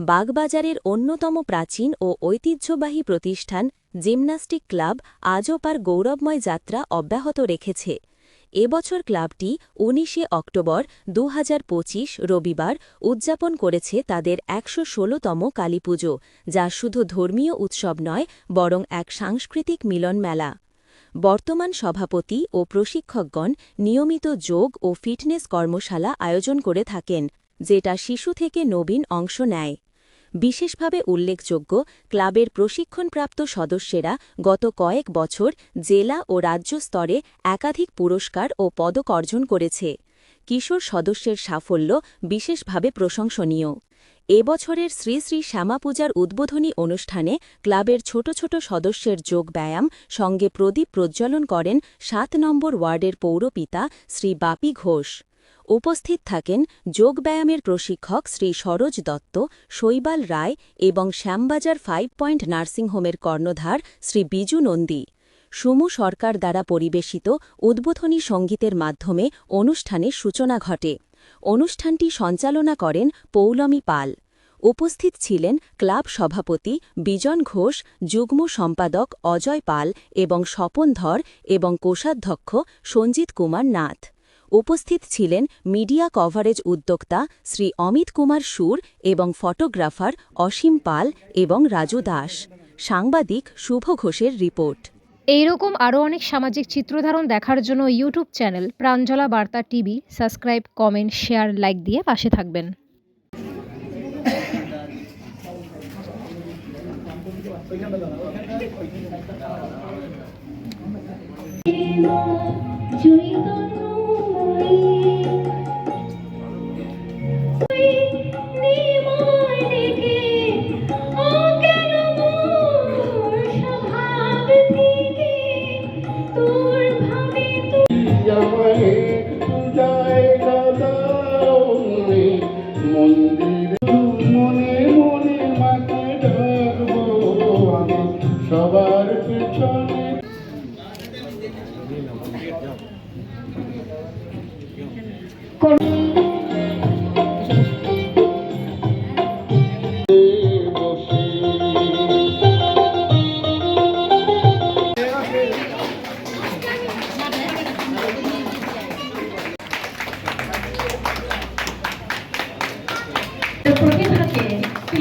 বাগবাজারের অন্যতম প্রাচীন ও ঐতিহ্যবাহী প্রতিষ্ঠান জিমন্যাস্টিক ক্লাব আজও পার গৌরবময় যাত্রা অব্যাহত রেখেছে। এবছর ক্লাবটি উনিশে অক্টোবর দু হাজার পঁচিশ রবিবার উদযাপন করেছে তাদের একশো ষোলতম কালীপুজো, যা শুধু ধর্মীয় উৎসব নয়, বরং এক সাংস্কৃতিক মিলন মেলা বর্তমান সভাপতি ও প্রশিক্ষকগণ নিয়মিত যোগ ও ফিটনেস কর্মশালা আয়োজন করে থাকেন। যেটা শিশু থেকে নবীন অংশ নেয়। বিশেষভাবে উল্লেখযোগ্য, ক্লাবের প্রশিক্ষণপ্রাপ্ত সদস্যেরা গত কয়েক বছর জেলা ও রাজ্য স্তরে একাধিক পুরস্কার ও পদক অর্জন করেছে। কিশোর সদস্যের সাফল্য বিশেষভাবে প্রশংসনীয়। এবছরের শ্রী শ্রী শ্যামাপূজার উদ্বোধনী অনুষ্ঠানে ক্লাবের ছোট ছোট সদস্যের যোগ ব্যায়াম সঙ্গে প্রদীপ প্রজ্বলন করেন সাত নম্বর ওয়ার্ডের পৌরপিতা শ্রী বাপি ঘোষ। উপস্থিত থাকেন যোগব্যায়ামের প্রশিক্ষক শ্রী সরোজ দত্ত, শৈবাল রায় এবং শ্যামবাজার ফাইভ পয়েন্ট নার্সিংহোমের কর্ণধার শ্রী বিজু নন্দী। সুমু সরকার দ্বারা পরিবেশিত উদ্বোধনী সঙ্গীতের মাধ্যমে অনুষ্ঠানের সূচনা ঘটে। অনুষ্ঠানটি সঞ্চালনা করেন পৌলমী পাল। উপস্থিত ছিলেন ক্লাব সভাপতি বিজন ঘোষ, যুগ্ম সম্পাদক অজয় পাল এবং স্বপন ধর এবং কোষাধ্যক্ষ সঞ্জিত কুমার নাথ। উপস্থিত ছিলেন মিডিয়া কভারেজ উদ্যোক্তা শ্রী অমিত কুমার সুর এবং ফটোগ্রাফার অসীম পাল এবং রাজু দাস। সাংবাদিক শুভ ঘোষের রিপোর্ট। এইরকম আরও অনেক সামাজিক চিত্রধারণ দেখার জন্য YouTube channel Pranjala Barta TV subscribe comment share like দিয়ে পাশে থাকবেন। mim.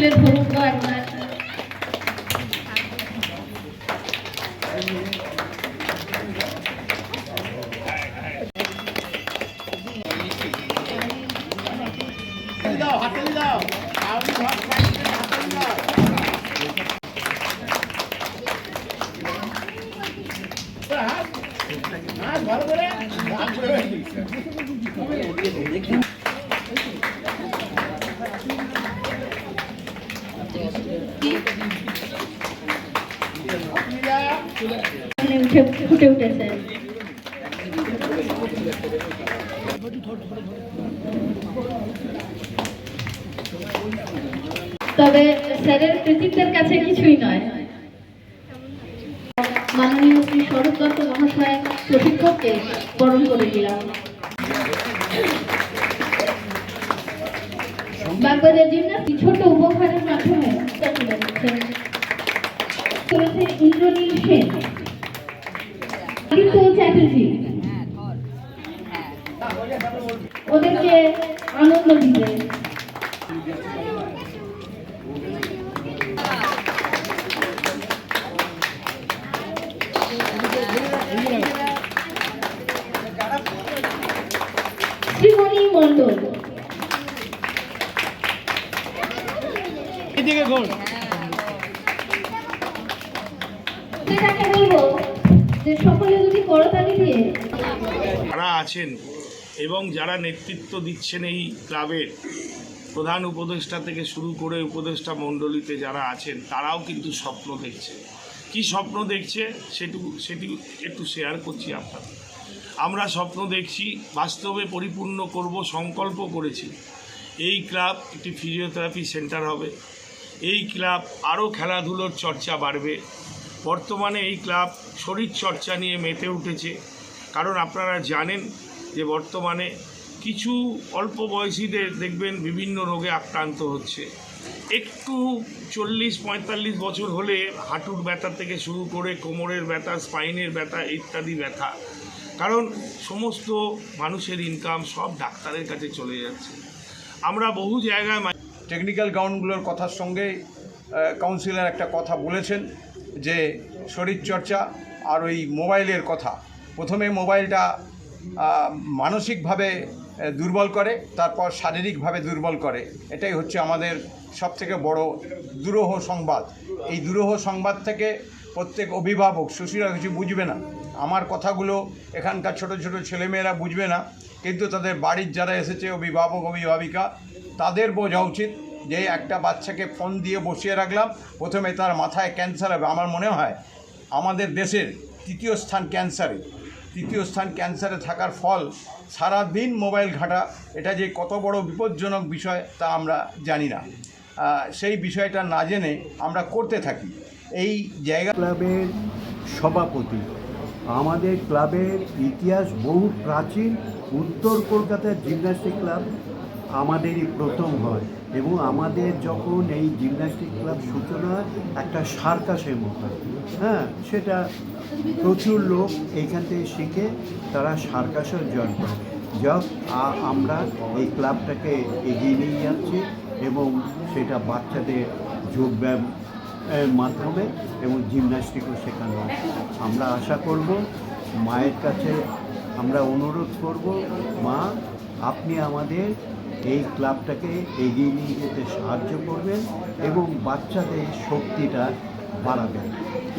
তুলে ধরবো একবার মানে উঠে ফুটে উঠেছে। তবে স্যারের কৃতিত্বের কাছে কিছুই নয়। মাননীয় শ্রী শরৎ দত্ত মহাশয় প্রশিক্ষককে বরণ করে দিলাম বাগবাজার জিমনাস্টি ছোট উপহারের মাধ্যমে ইন্দ্রনীল সেন। চ্যাটার্জি ওদেরকে আনন্দ দিবে। শ্রীমণি মণ্ডল। তাকে বলব যারা আছেন এবং যারা নেতৃত্ব দিচ্ছেন এই ক্লাবের প্রধান উপদেষ্টা থেকে শুরু করে উপদেষ্টা মণ্ডলীতে যারা আছেন, তারাও কিন্তু স্বপ্ন দেখছে। কি স্বপ্ন দেখছে সেটু, সেটি একটু শেয়ার করছি আপনার আমরা স্বপ্ন দেখছি, বাস্তবে পরিপূর্ণ করব, সংকল্প করেছি। এই ক্লাব একটি ফিজিওথেরাপি সেন্টার হবে। এই ক্লাব আরও খেলাধুলোর চর্চা বাড়বে। বর্তমানে এই ক্লাব শরীর চর্চা নিয়ে মেতে উঠেছে। কারণ আপনারা জানেন যে বর্তমানে কিছু অল্প বয়সীদের দেখবেন বিভিন্ন রোগে আক্রান্ত হচ্ছে। একটু চল্লিশ, পঁয়তাল্লিশ বছর হলে হাঁটুর ব্যথা থেকে শুরু করে কোমরের ব্যথা, স্পাইনের ব্যথা ইত্যাদি ব্যথা। কারণ সমস্ত মানুষের ইনকাম সব ডাক্তারের কাছে চলে যাচ্ছে। আমরা বহু জায়গায় টেকনিক্যাল গ্রাউন্ডগুলোর কথার সঙ্গে কাউন্সিলর একটা কথা বলেছেন যে শরীরচর্চা আর ওই মোবাইলের কথা। প্রথমে মোবাইলটা মানসিকভাবে দুর্বল করে, তারপর শারীরিকভাবে দুর্বল করে। এটাই হচ্ছে আমাদের সবথেকে বড় দুরূহ সংবাদ। এই দুরূহ সংবাদ থেকে প্রত্যেক অভিভাবক, সুশীলা কিছু বুঝবে না। আমার কথাগুলো এখানকার ছোট ছোট ছেলেমেয়েরা বুঝবে না, কিন্তু তাদের বাড়ির যারা এসেছে, অভিভাবক, অভিভাবিকা, তাদের বোঝা উচিত যে একটা বাচ্চাকে ফোন দিয়ে বসিয়ে রাখলাম, প্রথমে তার মাথায় ক্যান্সার হবে। আমার মনে হয় আমাদের দেশের তৃতীয় স্থান ক্যান্সারে। তৃতীয় স্থান ক্যান্সারে থাকার ফল সারাদিন মোবাইল ঘাঁটা। এটা যে কত বড় বিপজ্জনক বিষয় তা আমরা জানি না। সেই বিষয়টা না জেনে আমরা করতে থাকি। এই জায়গা ক্লাবের সভাপতি। আমাদের ক্লাবের ইতিহাস বহু প্রাচীন উত্তর কলকাতার জিমন্যাস্টিক ক্লাব। আমাদেরই প্রথম হয় এবং আমাদের যখন এই জিমন্যাস্টিক ক্লাব সূচনা একটা সার্কাসের মতো হ্যাঁ। সেটা প্রচুর লোক এইখান থেকে শিখে তারা সার্কাসও জয়েন করে। যাক আমরা এই ক্লাবটাকে এগিয়ে নিয়ে যাচ্ছি এবং সেটা বাচ্চাদের যোগব্যায়াম মাধ্যমে এবং জিমন্যাস্টিকও শেখানো আমরা আশা করব, মায়ের কাছে আমরা অনুরোধ করব, মা, আপনি আমাদের এই ক্লাবটাকে এগিয়ে নিয়ে যেতে সাহায্য করবেন এবং বাচ্চাদের শক্তিটা বাড়াবেন।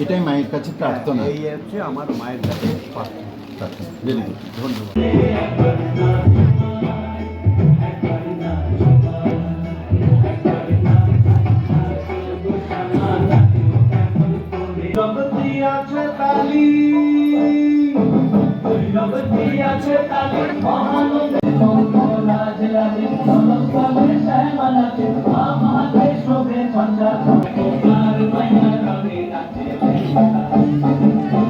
এটাই মায়ের কাছে প্রার্থনা। এই হচ্ছে আমার মায়ের কাছে প্রার্থনা। ধন্যবাদ। আছে তালি আছে তালি মহানন্দ। Thank you.